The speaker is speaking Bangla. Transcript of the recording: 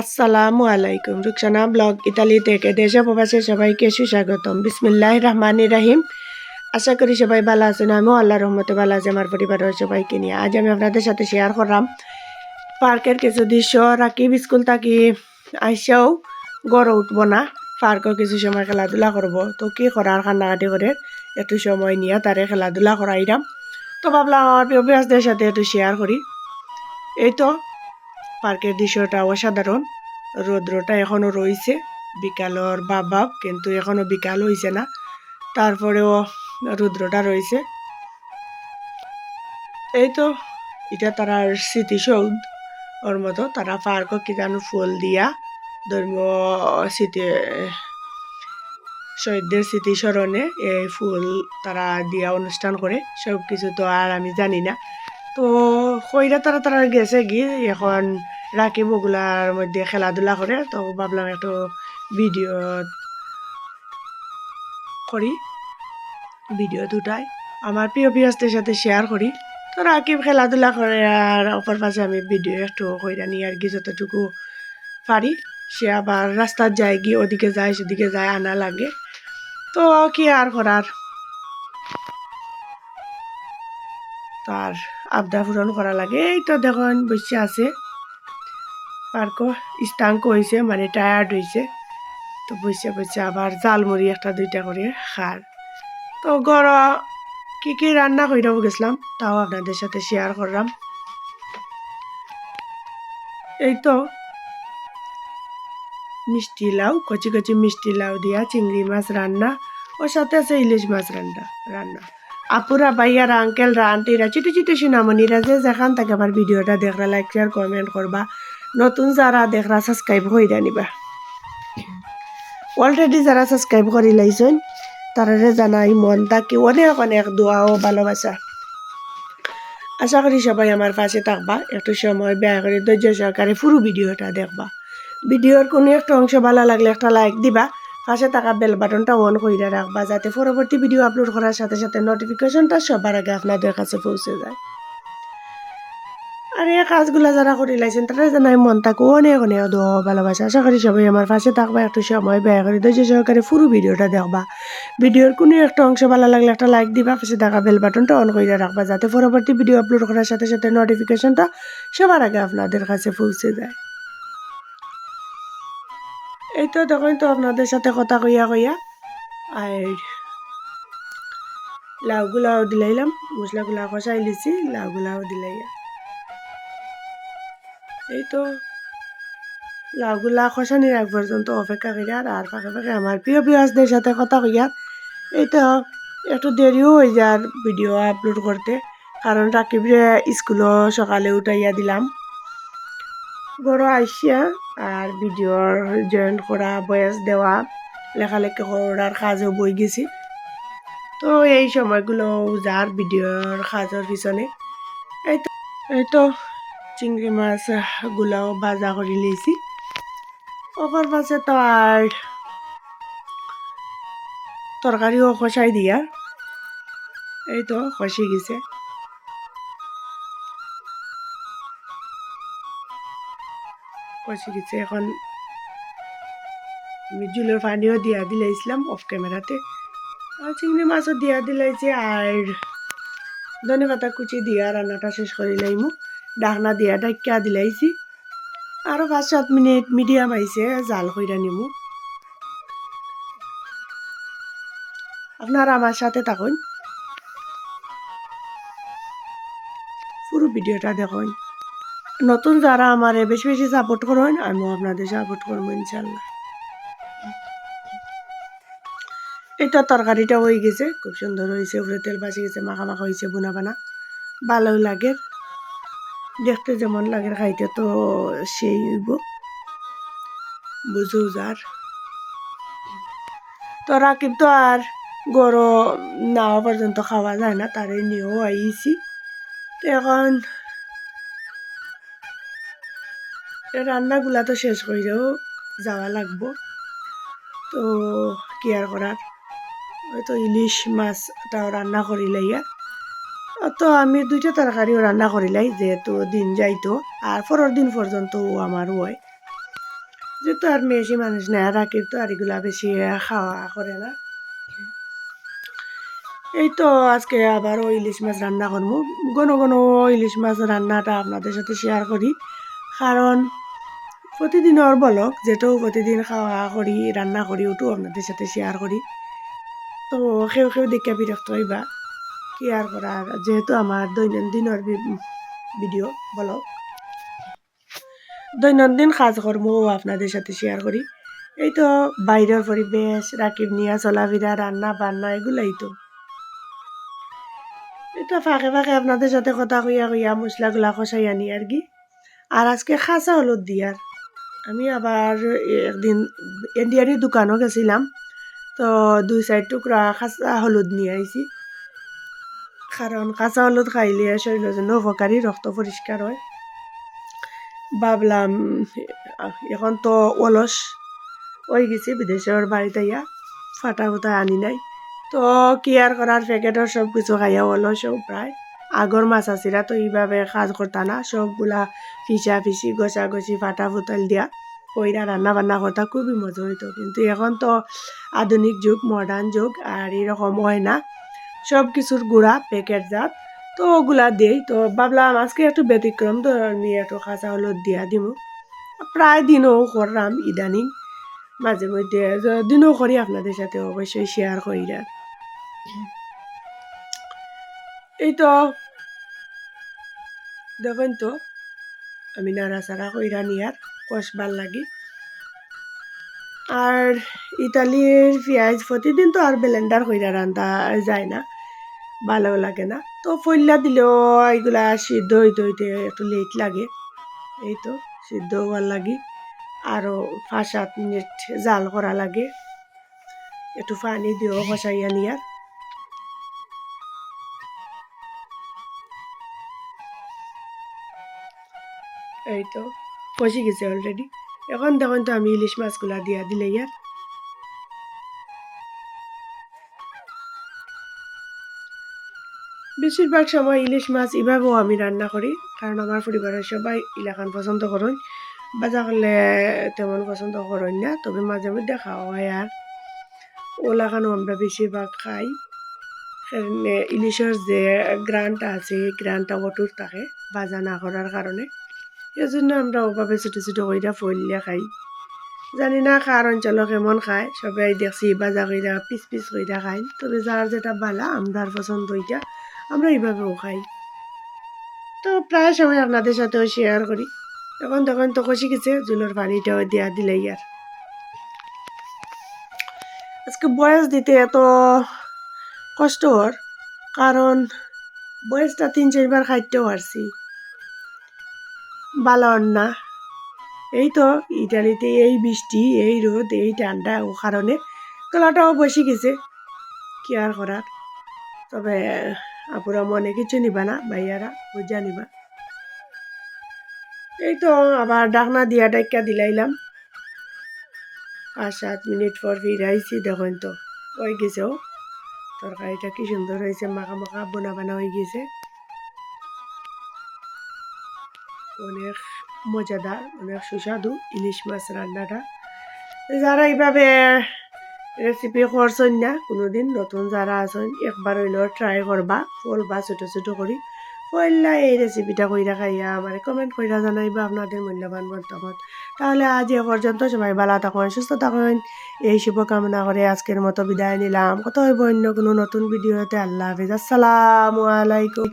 আসসালামু আলাইকুম। রুকসানা ব্লগ ইতালি থেকে দেশে প্রবাসে সবাইকে সুস্বাগতম। বিসমিল্লাহ রহমানি রাহিম। আশা করি সবাই ভালো আছেন। আমিও আল্লাহ রহমতে ভালো আছি, আমার পরিবারের সবাইকে নিয়ে। আজ আমি আপনাদের সাথে শেয়ার করলাম। পার্কের কিছু দৃশ্য, রাকিব স্কুল থাকি আইসাও গড় উঠব না। পার্কের কিছু সময় খেলাধুলা করব। তো কি করার কান্নাকাটি করে একটু সময় নিয়ে তারে খেলাধুলা করাইলাম। তো ভাবলাম আমার প্রিয়াসদের সাথে একটু শেয়ার করি। এই তো পার্কের দৃশ্যটা অসাধারণ। রৌদ্রটা এখনও রয়েছে। বিকালর বাবা, কিন্তু এখনও বিকাল হয়েছে না। তারপরেও রুদ্রটা রয়েছে। এই তো, এটা তারার স্মৃতিসৌধ। ওর মতো তারা পার্কও কি জানো, ফুল দিয়া ধর্মীয় স্মৃতি, শহীদদের স্মৃতিস্মরণে এই ফুল তারা দিয়া অনুষ্ঠান করে। সব কিছু তো আর আমি জানি না। তো কইরা তারা তারা গেছে গিয়ে, এখন রাকিব ওগুলার মধ্যে খেলাধুলা করে, তো ভাবলাম একটু ভিডিও করি। ভিডিও দুটাই। আমার প্রিয় প্রিয়সদের সাথে শেয়ার করি। তো রাকিব খেলাধুলা করে আর অপর পাশে আমি ভিডিও একটু কইরা নিই, আর কি যতটুকু পারি। সে আবার রাস্তার যায় গিয়ে ওদিকে যায়, সেদিকে যায়, আনা লাগে। তো কি আর করার? তার আবদা পূরণ করা লাগে। এই তো দেখুন, বসে আছে। পার্ক স্টাঙ্ক হয়েছে মানে টায়ার্ড হয়েছে। তো বসে বসে আবার জালমুড়ি একটা, দুইটা করে খার। তো গড় কি কি রান্না করে গেছিলাম, তাও আপনাদের সাথে শেয়ার করলাম। এই তো মিষ্টি লাউ, কচি কচি মিষ্টি লাউ দিয়া চিংড়ি মাছ রান্না ওর সাথে আছে ইলিশ মাছ রান্না রান্না। আপুরা ভাইয়ারা আঙ্কেলরা আন্টিরা ছোটো ছোটো সোনামণিরা যে যেখান থেকে আমার ভিডিওটা দেখরা লাইক শেয়ার কমেন্ট করবা। নতুন যারা দেখরা সাবস্ক্রাইব করে নিবা। অলরেডি যারা সাবস্ক্রাইব করে লাইছেন তারারে জানাই মন তাকে অনেক অনেক দোয়া ও ভালোবাসা। আশা করি সবাই আমার পাশে থাকবা, একটু সময় ব্যয় করে ধৈর্য সহকারে পুরো ভিডিওটা দেখবা। ভিডিওর কোনো একটা অংশ ভালো লাগলে একটা লাইক দিবা পাশে থাকা বেল বাটনটা অন করে রাখবা, যাতে পরবর্তী ভিডিও আপলোড করার সাথে সাথে নোটিফিকেশনটা সবার আগে আপনাদের কাছে পৌঁছে যায়। আর এই কাজগুলো যারা করে লাইছেন, তারা জানাই মন থাকো অনেক অনেক দো ভালোবাসা। আশা করি সবাই আমার পাশে থাকবা, একটু সময় ব্যয় করে ধৈর্য সহকারে পুরো ভিডিওটা দেখবা। ভিডিওর কোনো একটা অংশ ভালো লাগলে একটা লাইক দিবা, পাশে থাকা বেল বাটনটা অন করে রাখবা, যাতে পরবর্তী ভিডিও আপলোড করার সাথে সাথে নোটিফিকেশনটা সবার আগে আপনাদের কাছে পৌঁছে যায়। এই তো তখন তো আপনাদের সাথে কথা কইয়া কইয়া। আর লাউগুলাও দিলাইলাম, মশলাগুলা কষাই লিছি লাউগুলাও দিলাইয়া। এই তো লাউগুলা খসানির এক পর্যন্ত অপেক্ষা করিয়া আর আর ফাঁকে ফাঁকে আমার প্রিয় প্রিয়াসদের সাথে কথা কইয়া। এই তো একটু দেরিও হয়ে যার ভিডিও আপলোড করতে, কারণ রাকিবরে স্কুলও সকালে উঠাইয়া দিলাম। বড় আইসিয়া আর ভিডিওর জয়েন করা বয়স দেওয়া লেখালেখি করার কাজও বই গেছি। তো এই সময়গুলো যার ভিডিওর কাজের পিছনে, এই তো এই তো চিংড়ি মাছ গুলাও ভাজা করে লিয়েছি ওপর পাশে তো আর তরকারিও খসাই দিয়া। এই তো খসি গেছে। কষি গেছে এখন জুলের পানিও দিয়া দিলাইছিলাম অফ ক্যামেরাতে আর চিংড়ি মাছও দিয়া দিলাইছে আর ধনে পাতা কুচি দিয়া রান্নাটা শেষ করে লাইমু ডাকনা দিয়া ডাক্কা দিলাইছি আরও পাঁচ সাত মিনিট মিডিয়াম আইছে জাল কইরা নিমু আপনারা আমার সাথে থাকুন। পুরো ভিডিওটা দেখুন। নতুন যারা আমার বেশি বেশি সাপোর্ট করেন আমিও আপনাদের সাপোর্ট করব ইনশাল্লাহ। এটা তরকারিটা হয়ে গেছে, খুব সুন্দর হয়েছে, উপরে তেল বাঁচি গেছে মাখা মাখা হয়েছে বোনা বানা ভালোই লাগে। দেখতে যেমন লাগে, খাইতে তো সেই হইব। বুঝো যার। তো রাকিব তো আর গরো নাওয়া পর্যন্ত খাওয়া যায় না, তারে নিয়েও আইছি। তো এখন রান্নাগুলা তো শেষ করেও যাওয়া লাগবো। তো কি আর করার? তো ইলিশ মাছটাও রান্না করিলাই তো আমি দুইটা তরকারিও রান্না করিলাই যেহেতু দিন যাইতো, আর পরের দিন পর্যন্ত আমার হয়। যেহেতু আর বেশি মানুষ নেই রাকিব তো আর এগুলা বেশি খাওয়া করে না। এই তো আজকে আবার ওই ইলিশ মাছ রান্না করব। ঘন ঘন ইলিশ মাছ রান্নাটা আপনাদের সাথে শেয়ার করি। কারণ প্রতিদিনের বলক যেটাও প্রতিদিন খাওয়া করি রান্না করি ওটাও আপনাদের সাথে শেয়ার করি। তো সেও সেও দেখে বিরক্ত হইবা। কি আর করার যেহেতু আমার দৈনন্দিনের ভিডিও বলক। দৈনন্দিন কাজকর্ম আপনাদের সাথে শেয়ার করি। এই তো বাইরের পরিবেশ রাকিব নিয়া চলাফেরা রান্না বান্না এগুলাই তো। এটা ফাঁকে ফাঁকে আপনাদের সাথে কথা কইয়া কইয়া মশলাগুলা কষাই আনি, আর কি। আর আজকে খাসা হলুদ দিয়ার আমি আবার একদিন এনডিআরি দোকানও গেছিলাম। তো দুই চার টুকরা কাঁচা হলুদ নিয়ে আইছি। কারণ কাঁচা হলুদ খাইলে শরীরের জন্য উপকারী রক্ত পরিষ্কার হয়। ভাবলাম, এখন তো অলস হয়ে গেছি বিদেশের বাড়িতে ইয়া ফাটা ফুটা আনি নাই। তো কি আর করার প্যাকেটের সব কিছু খাইয়া অলসও প্রায় আগর মাছ আছিরা তো এইভাবে কাজ করতা না সবগুলা ফিসা ফিসি গছা গছি ফাটা ফুটাল দিয়া। কইরা রান্না বান্না করতা খুবই মজা হইতো কিন্তু এখন তো আধুনিক যুগ মডার্ন যুগ আর এরকম হয় না। সব কিছুর গুঁড়া প্যাকেট জাত, তো ওগুলা দেই তো। ভাবলাম আজকে একটু ব্যতিক্রম তো নিয়ে একটু কাঁচা হলুদ দিয়া দিব প্রায় দিনও করলাম ইদানিং। মাঝে মধ্যে, দিনও করি আপনাদের সাথে অবশ্যই শেয়ার করি এই তো দেখুন তো, আমি নাড়াচাড়া কইরা নিয়ার কষবার লাগি। আর ইতালির পেঁয়াজ প্রতিদিন তো আর ব্লেন্ডার কইরা রান্ধা যায় না ভালো লাগে না। তো ফইল্লা দিলেও এগুলা সিদ্ধ হইতে হইতে একটু লেট লাগে। এই তো, সিদ্ধ হওয়ার লাগে। আরও পাঁচ সাত মিনিট জাল করা লাগে। একটু পানি দিও কষাইয়া নিয়ার এই তো কষি গেছে অলরেডি এখন দেখুন তো আমি ইলিশ মাছগুলা দিয়া দিলে ইয়ার বেশিরভাগ সময় ইলিশ মাছ এভাবেও আমি রান্না করি, কারণ আমার পরিবারের সবাই ইলাকান পছন্দ করেন। বাজা করলে তেমন পছন্দ করেন না, তবে মাঝে মধ্যে খাওয়া হয় আর। ওলাখানো আমরা বেশিরভাগ খাই। ইলিশের যে গ্রানটা আছে, এই গ্রানটা অটুট থাকে, বাজা না করার কারণে। এজন্য আমরা ওভাবে ছোটো ছোটো কইরা ফলিয়া খাই। জানি না কার অঞ্চল কেমন খায় সবাই দেখছি বাজা কইরা পিস পিস কইরা খাই তবে যার যেটা বালা আমরার পছন্দ হইটা, আমরা এইভাবেও খাই। তো প্রায় সময় আপনাদের সাথেও শেয়ার করি। এখন তখন তো কষি গেছে জুলোর পানিটাও দেওয়া দিলে ইয়ার আজকে বয়স দিতে এত কষ্টর কারণ বয়সটা তিন চারবার খাইতেও পারছি ভালো না। এই তো ইটালিতে এই বৃষ্টি, এই রোদ, এই ঠান্ডা ও কারণে গলাটাও বসে গেছে। কি আর করার? তবে আপুরা মনে কিছু নিবা না, ভাইয়ারা বুঝা নিবা। এই তো আবার ডাকনা দিয়া ডাক্কা দিলাইলাম। পাঁচ সাত মিনিট পর ফিরাইছি দেখুন তো হয়ে গেছে ও? তরকারিটা কি সুন্দর হয়েছে, মাখা মাখা বোনা বানা হয়ে গেছে। অনেক মজাদার, অনেক সুস্বাদু ইলিশ মাছ রান্নাটা। যারা এইভাবে রেসিপি করছেন না, কোনোদিন নতুন যারা আছেন, একবার হইলেও ট্রাই করবা, ফল বা ছোটো ছোটো করি। পয়লা এই রেসিপিটা কইরা খাইয়া আমার কমেন্ট কইরা জানাইবা আপনাদের মূল্যবান মতামত। তাহলে আজ এ পর্যন্ত সবাই ভালো থাকুন, সুস্থ থাকুন। এই শুভকামনা করে আজকের মতো বিদায় নিলাম। কত হইব অন্য কোনো নতুন ভিডিওতে আল্লাহ হাফিজ। আসসালামু আলাইকুম।